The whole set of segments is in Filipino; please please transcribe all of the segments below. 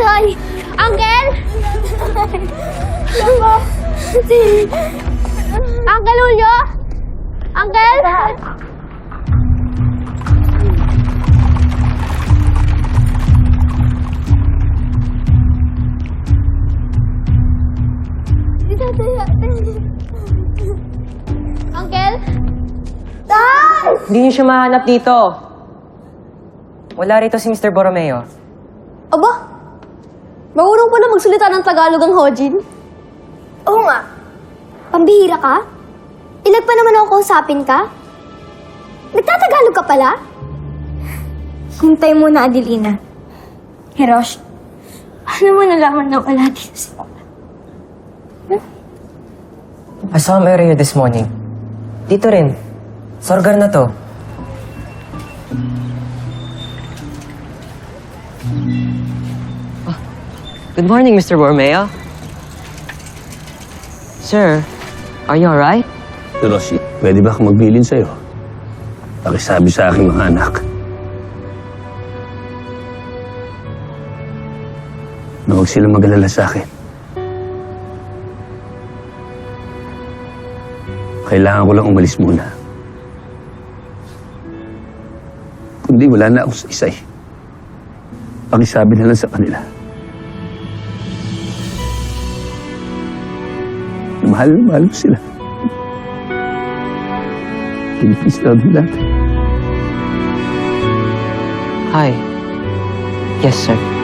Tay! Uncle! Uncle Julio! Uncle! Uncle? Tay! Hindi niyo siya mahanap dito. Wala rito si Mr. Borromeo. Aba, marunong pa na magsalita ng Tagalog ang Hojin. Oo nga. Pambihira ka? Ilag pa naman ako kausapin ka? Nagtatagalog ka pala? Hintay mo na, Adelina. Hirosh, ano mo nalaman na wala dito si I saw him earlier this morning. Dito rin. Sorgar na to. Good morning, Mr. Borromeo. Sir, are you alright? Rosie, pwede ba akong magbilin sa'yo? Pakisabi sa aking mga anak. Na huwag silang mag-alala sa akin. Kailangan ko lang umalis muna. Kundi wala na akong saysay. Pakisabi na lang sa kanila. Mahal na mahal ko sila. Please tell them that? Hi. Yes, sir.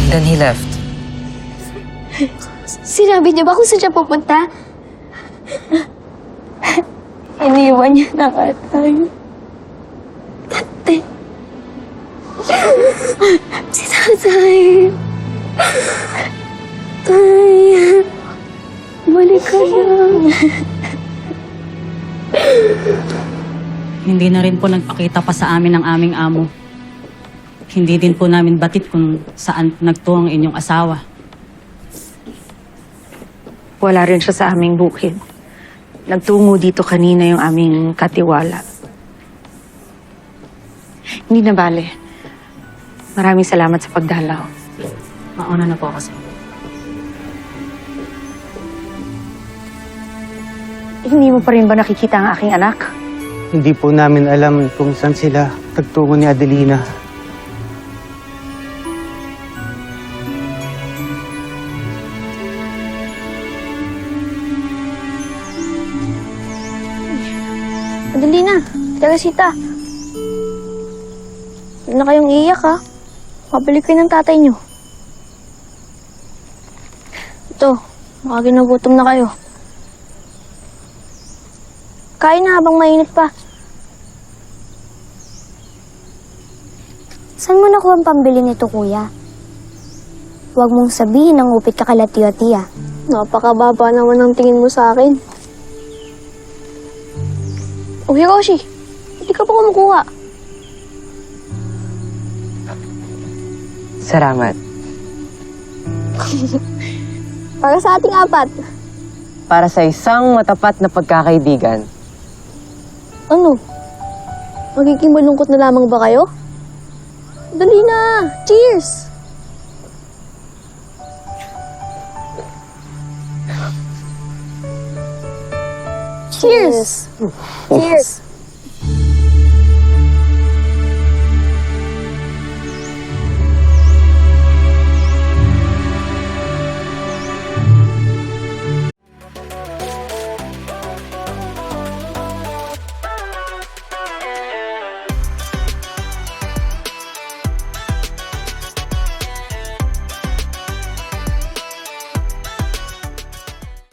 And then he left. Sinabi niyo ba kung saan siya pupunta? Iniwan niya na nga tayo. Tate. Si tatay. Tay. Balik ka na. Hindi na rin po nagpakita pa sa amin ang aming amo. Hindi din po namin batid kung saan nagtuo ang inyong asawa. Wala rin siya sa aming bukid. Nagtungo dito kanina yung aming katiwala. Hindi na bale. Maraming salamat sa pagdalaw. Mauna na po ako sa Hindi mo pa rin ba nakikita ang aking anak? Hindi po namin alam kung saan sila tagtungo ni Adelina. Madali na. Teresita. Huwag na kayong iiyak ha. Mabalik kayo ng tatay niyo. Ito, baka ginagutom na kayo. Kain na habang mainit pa. Saan mo nakuha ang pambili nito, kuya? Huwag mong sabihin ang upit ka kala tiya-tiya. Napakababa naman ang tingin mo sa akin. Oh, Hiroshi, hindi ka pa kumukuha. Salamat. Para sa ating apat. Para sa isang matapat na pagkakaibigan, Ano? Magiging malungkot na lamang ba kayo? Dali na! Cheers! Cheers! Cheers!